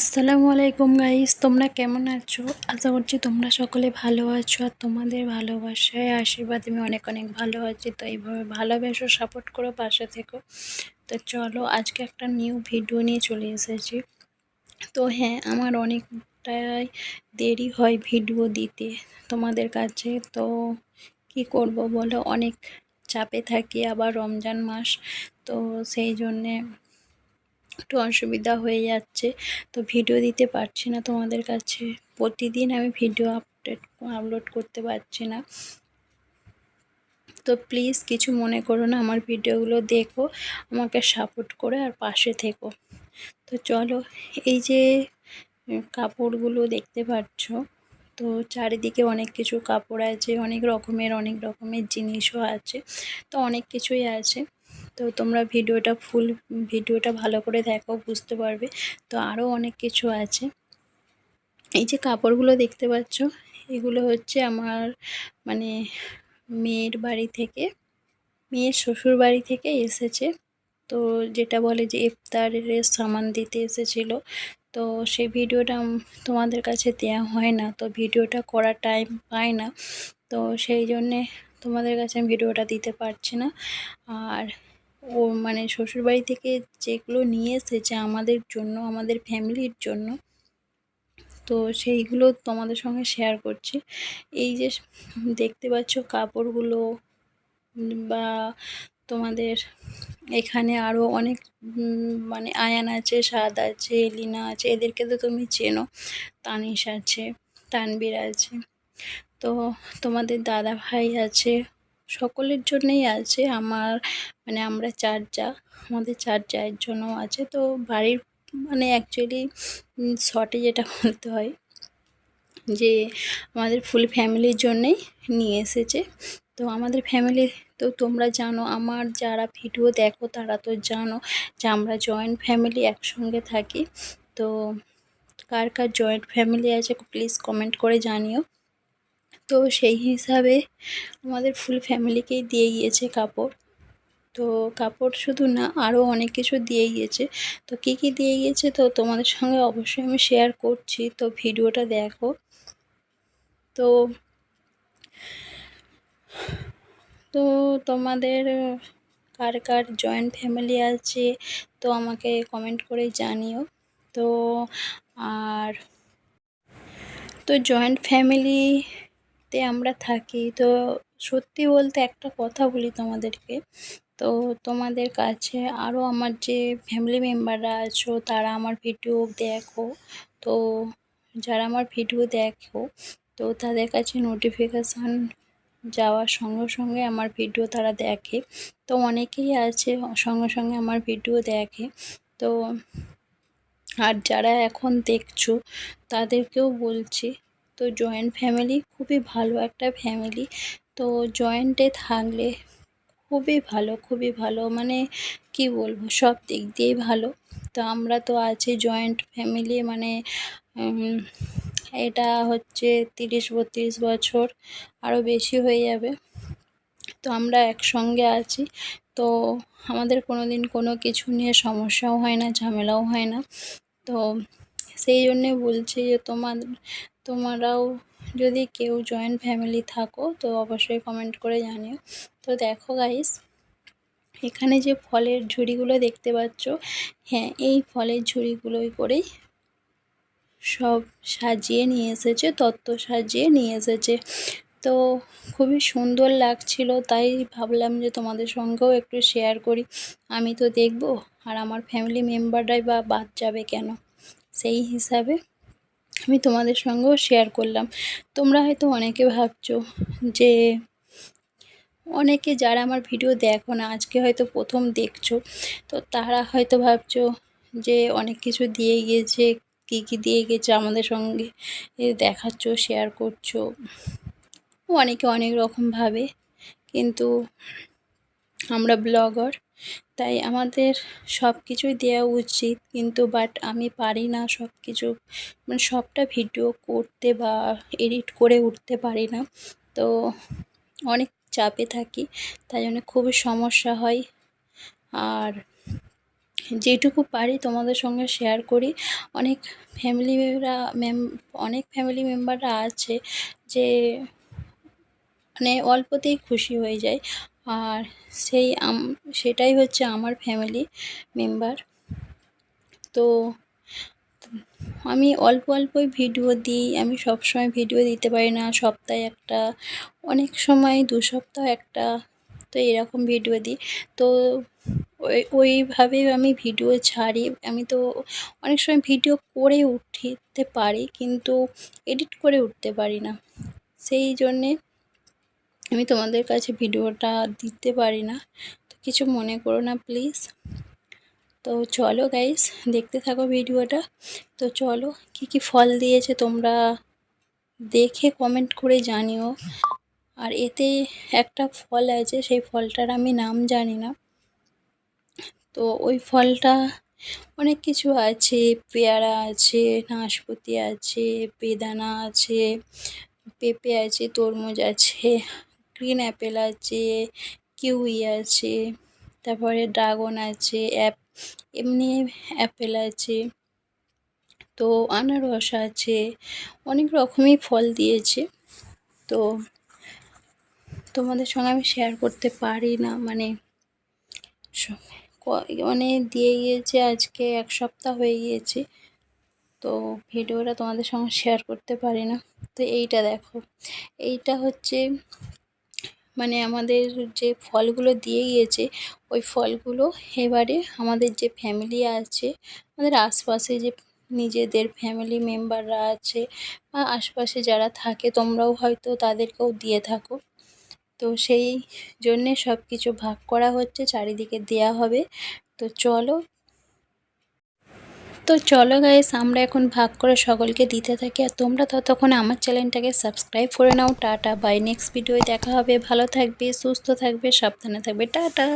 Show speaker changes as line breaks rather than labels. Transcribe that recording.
আসসালামু আলাইকুম গাইস তোমরা কেমন আছো? আশা করছি তোমরা সকলে ভালো আছো আর তোমাদের ভালোবাসায় আশীর্বাদ আমি অনেক অনেক ভালো আছি। তো এইভাবে ভালোবেসো সাপোর্ট করো, পাশে থেকো। তো চলো, আজকে একটা নিউ ভিডিও নিয়ে চলে এসেছি। তো হ্যাঁ আমার অনেকটাই দেরি হয় ভিডিও দিতে তোমাদের কাছে। তো কি করব বলো? অনেক চাপে থাকি আবার রমজান মাস। তো সেই জন্যে একটু অসুবিধা হয়ে যাচ্ছে। তো ভিডিও দিতে পারছি না তোমাদের কাছে। প্রতিদিন আমি ভিডিও আপডেট আপলোড করতে পারছি না। তো প্লিজ কিছু মনে করো না, আমার ভিডিওগুলো দেখো, আমাকে সাপোর্ট করে আর পাশে থেকো। তো চলো, এই যে কাপড়গুলো দেখতে পাচ্ছ, তো চারিদিকে অনেক কিছু কাপড় আছে, অনেক রকমের অনেক রকমের জিনিসও আছে। তো অনেক কিছুই আছে। তো তোমরা ভিডিওটা ফুল, ভিডিওটা ভালো করে দেখো, বুঝতে পারবে। তো আরও অনেক কিছু আছে। এই যে কাপড়গুলো দেখতে পাচ্ছ, এগুলো হচ্ছে আমার মানে মেয়ের বাড়ি থেকে, মেয়ের শ্বশুর বাড়ি থেকে এসেছে। তো যেটা বলে যে ইফতারের সামান দিতে এসেছিল। তো সেই ভিডিওটা তোমাদের কাছে দেওয়া হয় না। তো ভিডিওটা করার টাইম পায় না। তো সেই জন্যে তোমাদের কাছে আমি ভিডিওটা দিতে পারছি না। আর ও মানে শ্বশুরবাড়ি থেকে যেগুলো নিয়ে এসেছে আমাদের জন্য, আমাদের ফ্যামিলির জন্য, তো সেইগুলো তোমাদের সঙ্গে শেয়ার করছি। এই যে দেখতে পাচ্ছ কাপড়গুলো, বা তোমাদের এখানে আরও অনেক মানে আয়ান আছে, সাদ আছে লিনা আছে, এদেরকে তো তুমি চেনো, তানিশ আছে, তানবীর আছে, তো তোমাদের দাদা ভাই আছে সকলের জন্যই আছে। আমার মানে আমরা চার যা, আমাদের চার জায়ের জন্য আছে। তো বাড়ির মানে অ্যাকচুয়ালি শর্টে যেটা বলতে হয় যে আমাদের ফুল ফ্যামিলির জন্যেই নিয়ে এসেছে। তো আমাদের ফ্যামিলি তো তোমরা জানো, আমার যারা ভিডিও দেখো তারা তো জানো যে আমরা জয়েন্ট ফ্যামিলি একসঙ্গে থাকি। তো কার কার জয়েন্ট ফ্যামিলি আছে প্লিজ কমেন্ট করে জানিও। তো সেই হিসাবে আমাদের ফুল ফ্যামিলিকেই দিয়ে গিয়েছে কাপড়। তো কাপড় শুধু না আরও অনেক কিছু দিয়ে গিয়েছে। তো কী কী দিয়ে গিয়েছে তো তোমাদের সঙ্গে অবশ্যই আমি শেয়ার করছি। তো ভিডিওটা দেখো। তো তো তোমাদের কার কার জয়েন্ট ফ্যামিলি আছে তো আমাকে কমেন্ট করে জানিও। তো, আর, তো জয়েন্ট ফ্যামিলিতে আমরা থাকি। তো সত্যি বলতে একটা কথা বলি তোমাদেরকে। তো তোমাদের কাছে আরও আমার যে ফ্যামিলি মেম্বাররা আছো, তারা আমার ভিডিও দেখো। তো যারা আমার ভিডিও দেখো, তো তাদের কাছে নোটিফিকেশান যাওয়ার সঙ্গে সঙ্গে আমার ভিডিও তারা দেখে। তো অনেকেই আছে, সঙ্গে সঙ্গে আমার ভিডিও দেখে। তো আর যারা এখন দেখছ, তাদেরকেও বলছি তো জয়েন্ট ফ্যামিলি খুবই ভালো একটা ফ্যামিলি। তো জয়েন্টে থাকলে খুবই ভালো খুবই ভালো মানে কি বলব, সব দিক দিয়েই ভালো। তো আমরা তো আছি জয়েন্ট ফ্যামিলি মানে এটা হচ্ছে তিরিশ বত্রিশ বছর আরও বেশি হয়ে যাবে। তো আমরা একসঙ্গে আছি, তো আমাদের কোনো দিন কোনো কিছু নিয়ে সমস্যাও হয় না, ঝামেলাও হয় না। তো সেই জন্যে বলছি যে তোমার তোমরাও যদি কেউ জয়েন্ট ফ্যামিলি থাকো, তো অবশ্যই কমেন্ট করে জানিও। তো দেখো গাইস এখানে যে ফলের ঝুড়িগুলো দেখতে পাচ্ছ হ্যাঁ এই ফলের ঝুড়িগুলোই করেই সব সাজিয়ে নিয়ে এসেছে, তত্ত্ব সাজিয়ে নিয়ে এসেছে। তো খুবই সুন্দর লাগছিল, তাই ভাবলাম যে তোমাদের সঙ্গেও একটু শেয়ার করি। আমি তো দেখব, আর আমার ফ্যামিলি মেম্বাররাই বা বাদ যাবে কেন? সেই হিসাবে আমি তোমাদের সঙ্গেও শেয়ার করলাম। তোমরা হয়তো অনেকে ভাবছ যে, অনেকে যারা আমার ভিডিও দেখো না, আজকে হয়তো প্রথম দেখছ, তো তারা হয়তো ভাবছ যে, অনেক কিছু দিয়ে গিয়েছে, কী কী দিয়ে গেছে আমাদের সঙ্গে দেখাচ্ছ শেয়ার করছ। অনেকে অনেক রকম ভাবে, কিন্তু আমরা ব্লগার, তাই আমাদের সব কিছুই দেওয়া উচিত। কিন্তু বাট আমি পারি না সব কিছু মানে সবটা ভিডিও করতে বা এডিট করে উঠতে পারি না। তো অনেক চাপে থাকি, তাই জন্য খুবই সমস্যা হয়। আর যেটুকু পারি তোমাদের সঙ্গে শেয়ার করি। অনেক ফ্যামিলিরা মেম অনেক ফ্যামিলি মেম্বাররা আছে যে মানে অল্পতেই খুশি হয়ে যায়। আর সেই সেটাই হচ্ছে আমার ফ্যামিলি মেম্বার তো আমি অল্প অল্পই ভিডিও দিই, আমি সবসময় ভিডিও দিতে পারি না, সপ্তাহে একটা, অনেক সময় দু সপ্তাহ একটা, তো এরকম ভিডিও দিই। তো ওই, ওইভাবেই আমি ভিডিও ছাড়ি। আমি তো অনেক সময় ভিডিও করে উঠতে পারি, কিন্তু এডিট করে উঠতে পারি না। সেই জন্যে আমি তোমাদের কাছে ভিডিওটা দিতে পারি না, তো কিছু মনে করো না প্লিজ তো চলো গাইস দেখতে থাকো ভিডিওটা। তো চলো, কি কি ফল দিয়েছে তোমরা দেখে কমেন্ট করে জানিও। আর এতে একটা ফল আছে, সেই ফলটার আমি নাম জানি না। তো ওই ফলটা অনেক কিছু আছে, পেয়ারা আছে, নাশপাতি আছে, বেদানা আছে, পেঁপে আছে, তরমুজ আছে গ্রিন অ্যাপেল আছে কিউই আছে, তারপরে ড্রাগন আছে অ্যাপ এমনি অ্যাপেল আছে। তো আনারস আছে, অনেক রকমই ফল দিয়েছে। তো তোমাদের সঙ্গে আমি শেয়ার করতে পারি না মানে মানে দিয়ে গিয়েছে আজকে এক সপ্তাহ হয়ে গিয়েছে। তো ভিডিওটা তোমাদের সঙ্গে শেয়ার করতে পারি না। তো এইটা দেখো, এইটা হচ্ছে মানে আমাদের যে ফলগুলো দিয়ে গিয়েছে, ওই ফলগুলো এবারে আমাদের যে ফ্যামিলি আছে, আমাদের আশপাশে যে নিজেদের ফ্যামিলি মেম্বাররা আছে বা আশপাশে যারা থাকে, তোমরাও হয়তো তাদেরকেও দিয়ে থাকো। তো সেই জন্যে সব কিছু ভাগ করা হচ্ছে, চারিদিকে দেয়া হবে। তো চলো তো চলো গাইস আমরা এখন ভাগ করে সকলকে দিতে থাকি আর তোমরা ততক্ষণ আমার চ্যানেলটাকে সাবস্ক্রাইব করে নাও। টাটা বাই নেক্সট ভিডিওয় দেখা হবে। ভালো থাকবে, সুস্থ থাকবে, সাবধানে থাকবে। টাটা!